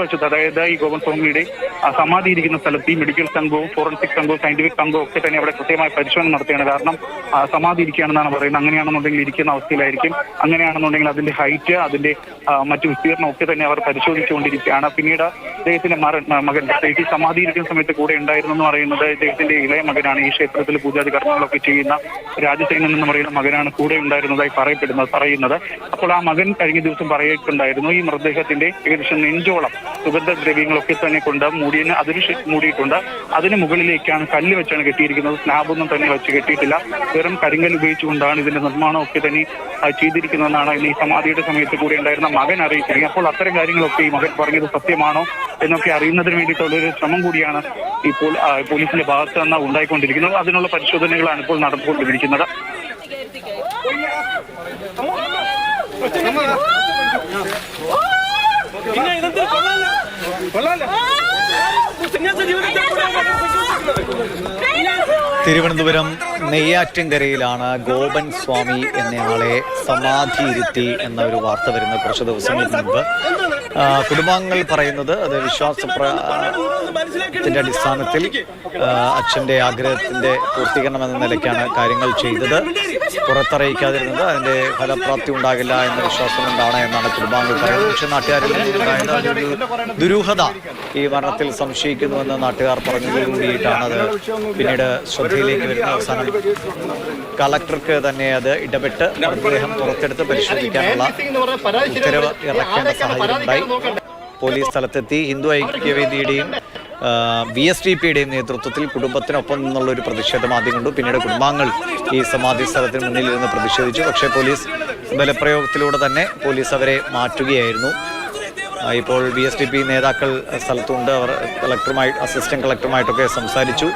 മറുവശത്ത് അതായത് ഈ ഗോപൻ സ്വാമിയുടെ സമാധി ഇരിക്കുന്ന സ്ഥലത്ത് ഈ മെഡിക്കൽ സംഘവും ഫോറൻസിക് സംഘവും സയന്റിഫിക് സംഘവും ഒക്കെ തന്നെ അവിടെ കൃത്യമായ പരിശോധന നടത്തുകയാണ്. കാരണം സമാധി ഇരിക്കുകയാണെന്നാണ് പറയുന്നത്. അങ്ങനെയാണെന്നുണ്ടെങ്കിൽ ഇരിക്കുന്ന അവസ്ഥയിലായിരിക്കും. അങ്ങനെയാണെന്നുണ്ടെങ്കിൽ അതിന്റെ ഹൈറ്റ് അതിന്റെ മറ്റു വിസ്തീർണം ഒക്കെ തന്നെ അവർ പരിശോധിച്ചുകൊണ്ടിരിക്കുകയാണ്. പിന്നീട് അദ്ദേഹത്തിന്റെ മറ- മകൻ പ്രത്യേകിച്ച് സമാധിയിരിക്കുന്ന സമയത്ത് കൂടെ ഉണ്ടായിരുന്നു എന്ന് പറയുന്നത് ഇദ്ദേഹത്തിന്റെ ഇളയ മകനാണ്. ഈ ക്ഷേത്രത്തിൽ പൂജാതി കർമ്മങ്ങളൊക്കെ ചെയ്യുന്ന രാജസേനൻ എന്ന് പറയുന്ന മകനാണ് കൂടെ ഉണ്ടായിരുന്നതായി പറയപ്പെടുന്നത് പറയുന്നത്. അപ്പോൾ ആ മകൻ കഴിഞ്ഞ ദിവസം പറയുന്നുണ്ടായിരുന്നു ഈ മൃതദേഹത്തിന്റെ ഏകദേശം നെഞ്ചോളം സുഗന്ധദ്രവ്യങ്ങളൊക്കെ തന്നെ കൊണ്ട് മൂടിയതിന് അതിന് മൂടിയിട്ടുണ്ട്. അതിന് മുകളിലേക്കാണ് കല്ല് വെച്ചാണ് കെട്ടിയിരിക്കുന്നത്. സ്ലാബൊന്നും തന്നെ വെച്ച് കെട്ടിയിട്ടില്ല. വെറും കരിങ്കൽ ഉപയോഗിച്ചുകൊണ്ടാണ് ഇതിന്റെ നിർമ്മാണം ഒക്കെ തന്നെ ചെയ്തിരിക്കുന്നതെന്നാണ് ഈ സമാധിയുടെ സമയത്ത് കൂടെ ഉണ്ടായിരുന്ന മകൻ അറിയിച്ചിരിക്കുന്നത്. അപ്പോൾ അത്തരം കാര്യങ്ങളൊക്കെ ഈ മകൻ പറഞ്ഞത് സത്യമാണോ? എന്നൊക്കെ അറിയുന്നതിന് വേണ്ടിയിട്ടുള്ള ഒരു ശ്രമം കൂടിയാണ് ഇപ്പോൾ പോലീസിന്റെ ഭാഗത്ത് നിന്ന് ഉണ്ടായിക്കൊണ്ടിരിക്കുന്നത്. അതിനുള്ള പരിശോധനകളാണ് ഇപ്പോൾ നടന്നുകൊണ്ടിരിക്കുന്നത്. തിരുവനന്തപുരം നെയ്യാറ്റിൻകരയിലാണ് ഗോപൻ സ്വാമി എന്നയാളെ സമാധിയിരുത്തി എന്ന ഒരു വാർത്ത വരുന്ന കുറച്ച് ദിവസങ്ങൾക്ക് മുൻപ്. ആ, കുടുംബാംഗങ്ങൾ പറയുന്നത് അത് വിശ്വാസത്തിന്റെ അടിസ്ഥാനത്തിൽ അച്ഛന്റെ ആഗ്രഹത്തിന്റെ പൂർത്തീകരണം എന്ന നിലയ്ക്കാണ് കാര്യങ്ങൾ ചെയ്തത്. പുറത്തറിയിക്കാതിരുന്നത് അതിന്റെ ഫലപ്രാപ്തി ഉണ്ടാകില്ല എന്ന വിശ്വാസം കൊണ്ടാണ് എന്നാണ് കുടുംബാംഗങ്ങൾ പറയുന്നത്. പക്ഷെ നാട്ടുകാരിൽ ദുരൂഹത ഈ മരണത്തിൽ സംശയിക്കുന്നുവെന്ന് നാട്ടുകാർ പറഞ്ഞതോടുകൂടിയിട്ടാണ് അത് പിന്നീട് ശ്രദ്ധയിലേക്ക് വരുന്ന അവസാനം കളക്ടർക്ക് തന്നെ അത് ഇടപെട്ട് മൃതദേഹം പുറത്തെടുത്ത് പരിശോധിക്കാനുള്ള ഉത്തരവ് ഇറക്കേണ്ട സാഹചര്യം ഉണ്ടായി. പോലീസ് സ്ഥലത്തെത്തി ഹിന്ദു ഐക്യവേദിയുടെയും ബി എസ് ടി പിയുടെയും നേതൃത്വത്തിൽ കുടുംബത്തിനൊപ്പം നിന്നുള്ള ഒരു പ്രതിഷേധം ആദ്യം കണ്ടു. പിന്നീട് കുടുംബാംഗങ്ങൾ ഈ സമാധി സ്ഥലത്തിന് മുന്നിൽ ഇരുന്ന് പ്രതിഷേധിച്ചു. പക്ഷേ പോലീസ് ബലപ്രയോഗത്തിലൂടെ തന്നെ പോലീസ് അവരെ മാറ്റുകയായിരുന്നു. ഇപ്പോൾ വി എസ് ടി പി നേതാക്കൾ സ്ഥലത്തുണ്ട്. അവർ കളക്ടറുമായി അസിസ്റ്റന്റ് കളക്ടറുമായിട്ടൊക്കെ സംസാരിച്ചു.